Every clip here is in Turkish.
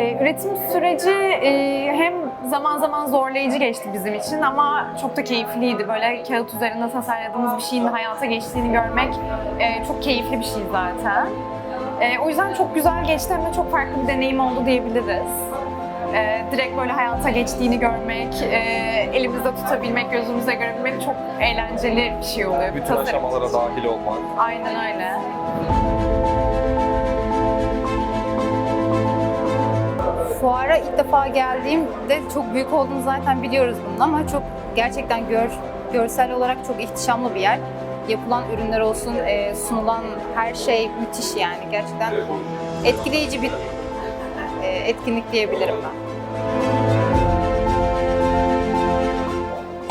Ee, Üretim süreci e, hem zaman zaman zorlayıcı geçti bizim için ama çok da keyifliydi. Böyle kağıt üzerinde tasarladığımız bir şeyin hayata geçtiğini görmek e, çok keyifli bir şey zaten. E, o yüzden çok güzel geçti hem de çok farklı bir deneyim oldu diyebiliriz. E, direkt böyle hayata geçtiğini görmek, e, elimizde tutabilmek, gözümüze görebilmek çok eğlenceli bir şey oluyor. Bütün tasarım aşamalara için. dahil olmak. Aynen öyle. Fuara ilk defa geldiğimde çok büyük olduğunu zaten biliyoruz bunun ama çok gerçekten gör, görsel olarak çok ihtişamlı bir yer. Yapılan ürünler olsun, e, sunulan her şey müthiş yani. Gerçekten etkileyici bir e, etkinlik diyebilirim ben.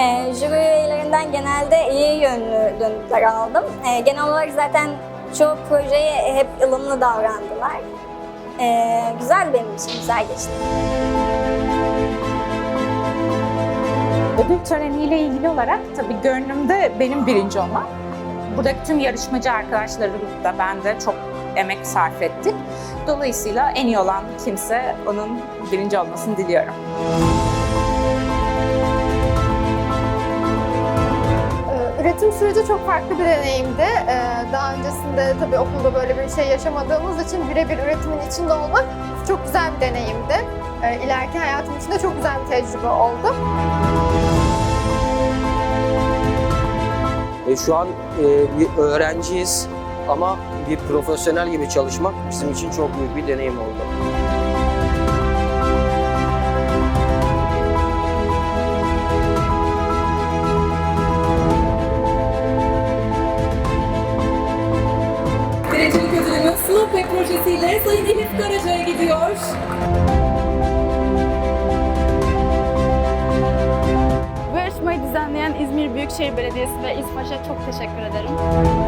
E, jüri üyelerinden genelde iyi yönlü dönütler aldım. E, genel olarak zaten çoğu projeye hep ılımlı davrandılar. E, güzel benim için, güzel geçti. Ödül töreniyle ilgili olarak tabii gönlümde benim birinci olmam. Buradaki tüm yarışmacı arkadaşlarım da ben de çok emek sarf ettik. Dolayısıyla en iyi olan kimse onun birinci olmasını diliyorum. Üretim süreci çok farklı bir deneyimdi. Ee, Daha öncesinde tabii okulda böyle bir şey yaşamadığımız için birebir üretimin içinde olmak çok güzel bir deneyimdi. Ee, İleriki hayatım için de çok güzel bir tecrübe oldu. E, şu an e, bir öğrenciyiz ama bir profesyonel gibi çalışmak bizim için çok büyük bir deneyim oldu. Slow projesiyle Sayın Elif Karaca'ya gidiyor. Bu yarışmayı düzenleyen İzmir Büyükşehir Belediyesi ve İSPAŞ'a çok teşekkür ederim.